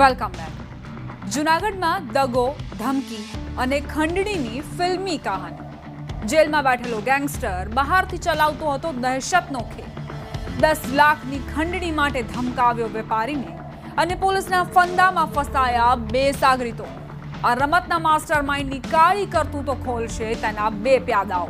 Welcome back જુનાગઢમાં દગો, ધમકી અને ખંડણીની ફિલ્મી કહાની. જેલમાં બેઠેલો ગેંગસ્ટર બહારથી ચલાવતો હતો દહેશતનો ખેલ. દસ લાખની ખંડણી માટે ધમકાવ્યો વેપારીને અને પોલીસના ફંદામાં ફસાયા બે સાગરીતો. આ રમતના માસ્ટર માઇન્ડની કાળી કરતું તો ખોલશે તેના બે પ્યાદાઓ.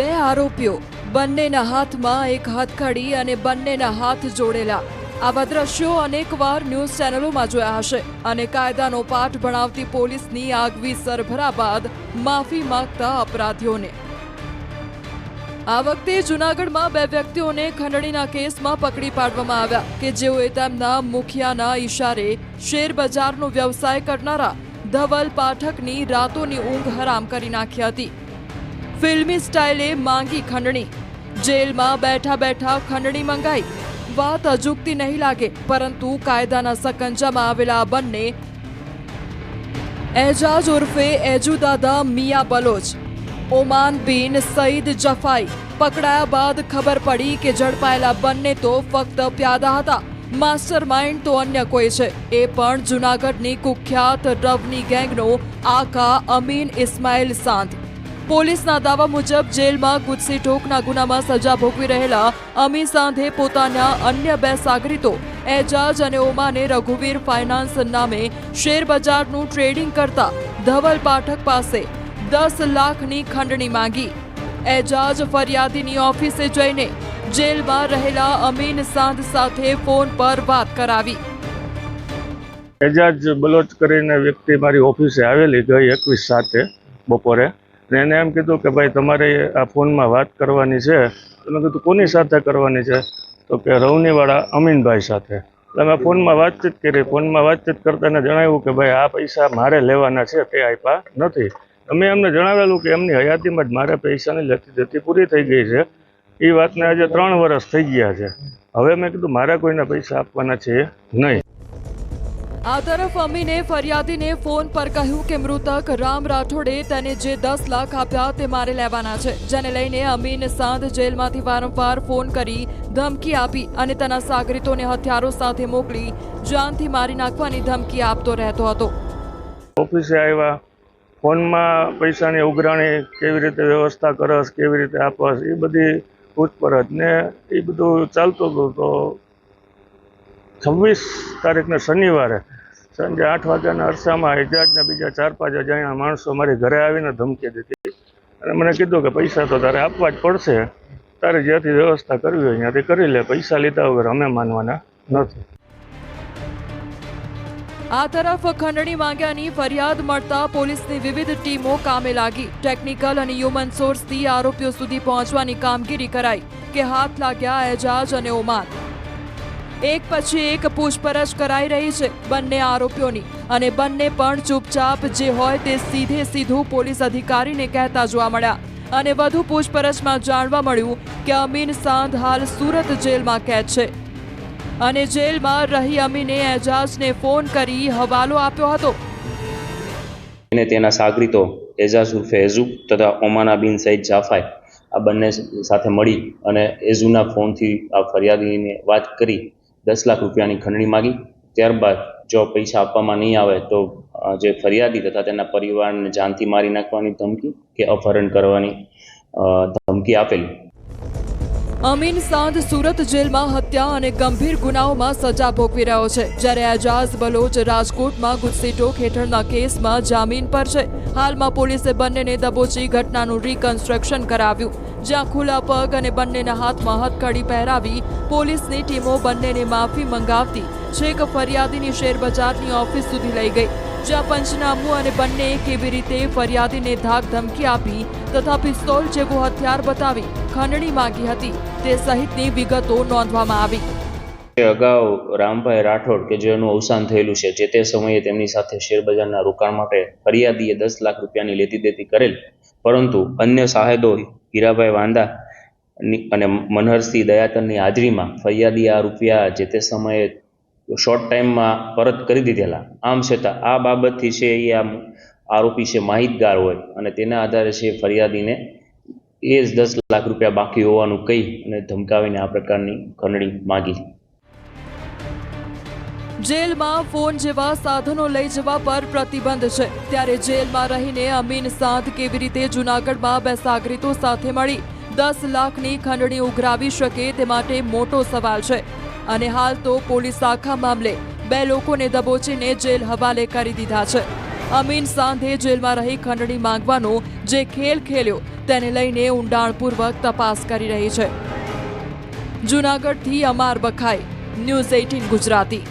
બે આરોપીઓ, બંનેના હાથમાં એક હાથકડી અને બંનેના હાથ જોડેલા. આવા દ્રશ્યો અનેકવાર ન્યૂઝ ચેનલોમાં જોયા હશે અને કાયદાનો પાઠ ભણાવતી પોલીસની આગવી સરભરા બાદ માફી માંગતા અપરાધીઓને. આ વખતે જૂનાગઢમાં બે વ્યક્તિઓને ખંડણીના કેસમાં પકડી પાડવામાં આવ્યા કે જેઓએ તેમના મુખિયાના ઈશારે શેર બજારનો વ્યવસાય કરનારા ધવલ પાઠકની રાતોની ઊંઘ હરામ કરી નાખી હતી. ફિલ્મી સ્ટાઇલે માંગી ખંડણી. જેલમાં બેઠા બેઠા ખંડણી મંગાઈ. વાત અજુકતી નહીં લાગે, પરંતુ કાયદાના સકંજામાં આવેલા બંને એજાજ ઉર્ફે એજુદાદા મિયા બલોચ, ઓમાન બિન સઈદ જફાઈ પકડાયા બાદ ખબર પડી કે ઝડપાયેલા બંને તો ફક્ત પ્યાદા હતા. માસ્ટર માઇન્ડ તો અન્ય કોઈ છે. એ પણ જુનાગઢની કુખ્યાત રવની ગેંગનો આકા અમીન ઇસ્માઇલ સાંત. પોલીસના દાવા મુજબ જેલમાં ગુજસી ટોકના ગુનામાં સજા ભોગવી રહેલા અમી સાંધે પોતાના અન્ય બે સાગરીતો, એજાજ અને ઓમાને રઘુવીર ફાઇનાન્સ નામે શેરબજારનું ટ્રેડિંગ કરતા ધવલ પાઠક પાસે દસ લાખની ખંડણી માંગી. એજાજ ફરિયાદીની ઓફિસે જઈને જેલમાં રહેલા અમીન સાંધ સાથે ફોન પર વાત કરાવી. એજાજ બલોચ કરીને વ્યક્તિ મારી ઓફિસે આવેલી ગઈ એકવીસ સાથે બપોરે. ને એને એમ કીધું કે ભાઈ, તમારે આ ફોનમાં વાત કરવાની છે. તો મેં કીધું, કોની સાથે કરવાની છે? તો કે રવનીવાળા અમીનભાઈ સાથે. એટલે મેં ફોનમાં વાતચીત કરી. ફોનમાં વાતચીત કરતાં જણાવ્યું કે ભાઈ, આ પૈસા મારે લેવાના છે તે આપ્યા નથી. અમે એમને જણાવેલું કે એમની હયાતીમાં જ મારે પૈસાની લેતી દેતી પૂરી થઈ ગઈ છે. એ વાતને આજે ત્રણ વર્ષ થઈ ગયા છે. હવે મેં કીધું, મારા કોઈને પૈસા આપવાના છે નહીં. આ તરફ અમીને ફરિયાદીને ફોન પર કહ્યું કે મૃતક રામ રાઠોડે તેને જે દસ લાખ આપ્યા તે મારે લેવાના છે, જેને લઈને અમીન સાંધ જેલમાંથી વારંવાર ફોન કરી ધમકી આપી અને તેના સાગરીતોને હથિયારો સાથે મોકલી જાનથી મારી નાખવાની ધમકી આપતો રહેતો હતો. ઓફિસે આવ્યા, ફોનમાં પૈસાની ઉઘરાણી કેવી રીતે વ્યવસ્થા કરસ, કેવી રીતે આપસ, એ બધી પૂછપરછ ને એ બધું ચાલતું હતું. તો છવ્વીસ તારીખને શનિવારે સાંજે આઠ વાગ્યાના અરસામાં એજાજના બીજા ચાર પાંચ અજાણ્યા માણસો મારી ઘરે આવીને ધમકી દીધી. અને મને કીધું કે પૈસા તો તારે આપવા જ પડશે. તારે જ્યાંથી વ્યવસ્થા કરવી હોય ત્યાંથી કરી લે. પૈસા લીધા વગર અમે માનવાના નથી. આ તરફ ખંડણી માંગ્યાની ફરિયાદ મળતા પોલીસની વિવિધ ટીમો કામે લાગી. ટેકનિકલ અને હ્યુમન સોર્સથી આરોપીઓ સુધી પહોંચવાની કામગીરી કરાઈ કે હાથ લાગ્યા એજાજ અને ઓમાન. એક પછી એક પૂછપરછ કરાઈ રહી છે બંને આરોપીઓની. અને બંને પણ ચૂપચાપ જે હોય તે સીધે સીધું પોલીસ અધિકારીને કહેતા જોવા મળ્યા. અને વધુ પૂછપરછમાં જાણવા મળ્યું કે અમીન સાંધ હાલ સુરત જેલમાં કેદ છે. અને જેલમાં રહી અમીને એજાઝને ફોન કરી હવાલો આપ્યો હતો. અને તેના સાગરીતો એજાઝ ઉર્ફે એઝુ તથા ઓમાના બિન સઈદ જાફાઈ આ બંને સાથે મળી અને એઝુના ફોનથી આ ફરિયાદીને વાત કરી દસ લાખ રૂપિયાની ખંડણી માગી. ત્યારબાદ જો પૈસા આપવામાં નહીં આવે તો જે ફરિયાદી તથા તેના પરિવારને જાનથી મારી નાખવાની ધમકી કે અપહરણ કરવાની ધમકી આપેલી. અમીન સાંધ સુરત જેલમાં હત્યા અને ગંભીર ગુનાઓમાં સજા ભોગવી રહ્યો છે. જ્યારે એજાઝ બલોચ રાજકોટમાં ગુસ્સી ટોક હેઠળના કેસમાં જામીન પર છે. હાલમાં પોલીસે બંનેને દબોચી ઘટનાનું રિકન્સ્ટ્રક્શન કરાવ્યું. જ્યાં ખુલ્લા પગ અને બંનેના હાથમાં હથકડી પહેરાવી પોલીસની ટીમો બંનેને માફી મંગાવતી છેક ફરિયાદીની શેરબજારની ઓફિસ સુધી લઈ ગઈ, જ્યાં પંચનામું અને બંને કેવી રીતે ફરિયાદીને ધાક ધમકી આપી તથા પિસ્તોલ જેવું હથિયાર બતાવી ખંડણી માંગી હતી, તે સહિતની વિગતો નોંધવામાં આવી. અગાઉ રામભાઈ રાઠોડ કે જેનું અવસાન થયેલું છે, જે તે સમયે તેમની સાથે શેરબજારના રોકાણ માટે ફરિયાદીએ દસ લાખ રૂપિયાની લેતી દેતી કરેલ, પરંતુ અન્ય સાહેદો હીરાભાઈ વાંદા અને મનહરસિંહ દયાતનની હાજરીમાં ફરિયાદી આ રૂપિયા જે તે સમયે શોર્ટ ટાઈમમાં પરત કરી દીધેલા. આમ છતાં આ બાબતથી છે એ આમ આરોપી છે માહિતગાર હોય અને તેના આધારે છે ફરિયાદીને એ જ દસ લાખ રૂપિયા બાકી હોવાનું કહી અને ધમકાવીને આ પ્રકારની ખંડણી માગી. જેલમાં ફોન જેવા સાધનો લઈ જવા પર પ્રતિબંધ છે. ત્યારે જેલમાં રહીને અમીન સાંધ કેવી રીતે જૂનાગઢમાં બે સાગરીતો સાથે મળી દસ લાખની ખંડણી ઉઘરાવી શકે તે માટે મોટો સવાલ છે. અને હાલ તો પોલીસ આખા મામલે બે લોકોને દબોચીને જેલ હવાલે કરી દીધા છે. અમીન સાંધે જેલમાં રહી ખંડણી માંગવાનો જે ખેલ ખેલ્યો તેને લઈને ઊંડાણપૂર્વક તપાસ કરી રહી છે. જૂનાગઢથી અમાર બખાઈ, ન્યૂઝ એઇટીન ગુજરાતી.